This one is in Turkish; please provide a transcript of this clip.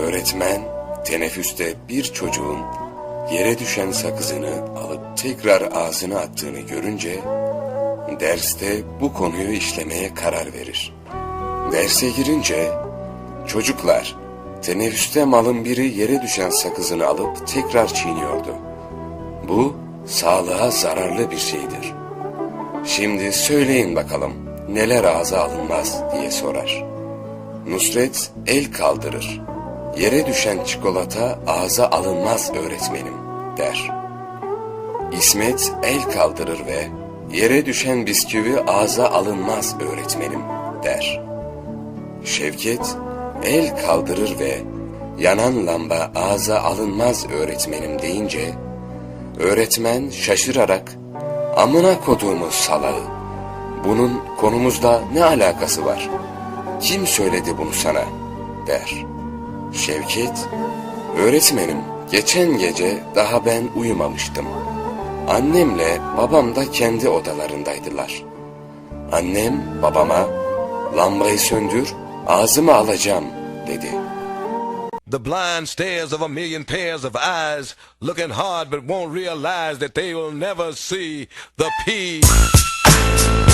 Öğretmen teneffüste bir çocuğun yere düşen sakızını alıp tekrar ağzına attığını görünce derste bu konuyu işlemeye karar verir. Derse girince çocuklar teneffüste malın biri yere düşen sakızını alıp tekrar çiğniyordu. Bu sağlığa zararlı bir şeydir. Şimdi söyleyin bakalım neler ağza alınmaz diye sorar. Nusret el kaldırır. Yere düşen çikolata ağza alınmaz öğretmenim der. İsmet el kaldırır ve yere düşen bisküvi ağza alınmaz öğretmenim der. Şevket el kaldırır ve yanan lamba ağza alınmaz öğretmenim deyince öğretmen şaşırarak amına koduğumuz salağı bunun konumuzla ne alakası var? Kim söyledi bunu sana? der. Şevket, öğretmenim geçen gece daha ben uyumamıştım. Annemle babam da kendi odalarındaydılar. Annem babama lambayı söndür ağzıma alacağım dedi. The blind stares of a million pairs of eyes, looking hard but won't realize that they will never see the peace.